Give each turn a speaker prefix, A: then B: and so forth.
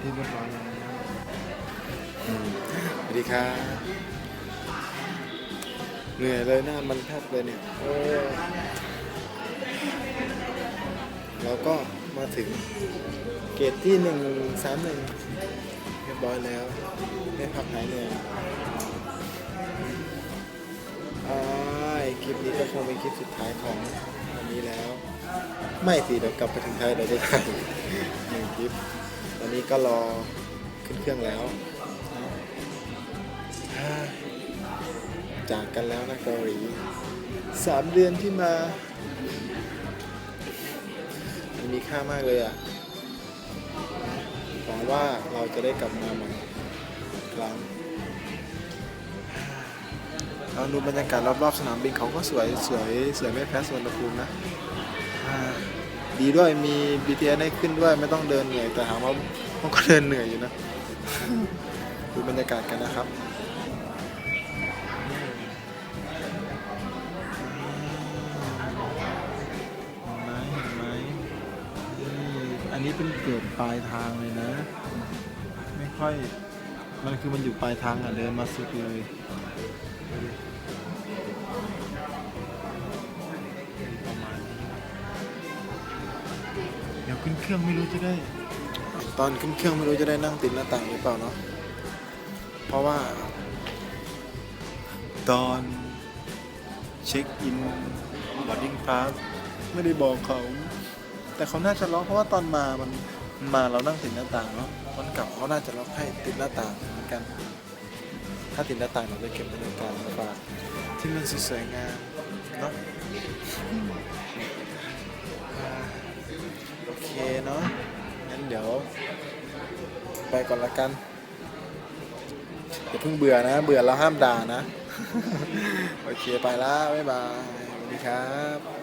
A: ที่เรียบร้อยแล้ว
B: อืมสวัสดีครับเหนื่อยเลยหน้ามันแทบเลยเนี่ยโอ้เราก็มาถึงเกตที่หนึ่งสามหนึ่งเรียบร้อยแล้ว ได้พักหายเหนื่อยคลิปนี้ก็คงเป็นคลิปสุดท้ายของวันนี้แล้ว ไม่สิเดี๋ยวกลับไปถึงไทยเราจะถ่ายหนึ่งคลิป ตอนนี้ก็รอขึ้นเครื่องแล้วจากกันแล้วนะเกาหลีสามเดือนที่มามันมีค่ามากเลยอะหวังว่าเราจะได้กลับมาใหม่อีกครั้งเราดูบรรยากาศรอบๆสนามบินเขาก็สวยสวยสวยไม่แพ้สวนภูมินะอ่า ดีด้วยมี BTS ให้ขึ้นด้วยไม่ต้องเดินเหนื่อย แต่ถามว่ามันก็เดินเหนื่อยอยู่นะดูบรรยากาศกันนะครับ
A: นี่อันนี้เป็นเกือบปลายทางเลยนะ ไม่ค่อย มันคือมันอยู่ปลายทางอะเดินมาสุดเลย ขึ้นเครื่องไม่รู้จะได้
B: ตอนขึ้นเครื่องไม่รู้จะได้นั่งติดหน้าต่างหรือเปล่าเนาะเพราะว่า ตอนเช็คอินบอร์ดิ้งพาสไม่ได้บอกเขา แต่เขาน่าจะล็อกเพราะว่าตอนมามันมาเรานั่งติดหน้าต่างเนาะตอนกลับเขาน่าจะล็อกให้ติดหน้าต่างเหมือนกัน ถ้าติดหน้าต่างเราได้เก็บบรรยากาศมาฝากที่มันสวยงามเนาะ เดี๋ยว ไปก่อนละกันอย่าเพิ่งเบื่อนะ เบื่อแล้วห้ามด่านะ โอเคไปแล้วบ๊ายบายสวัสดีครับ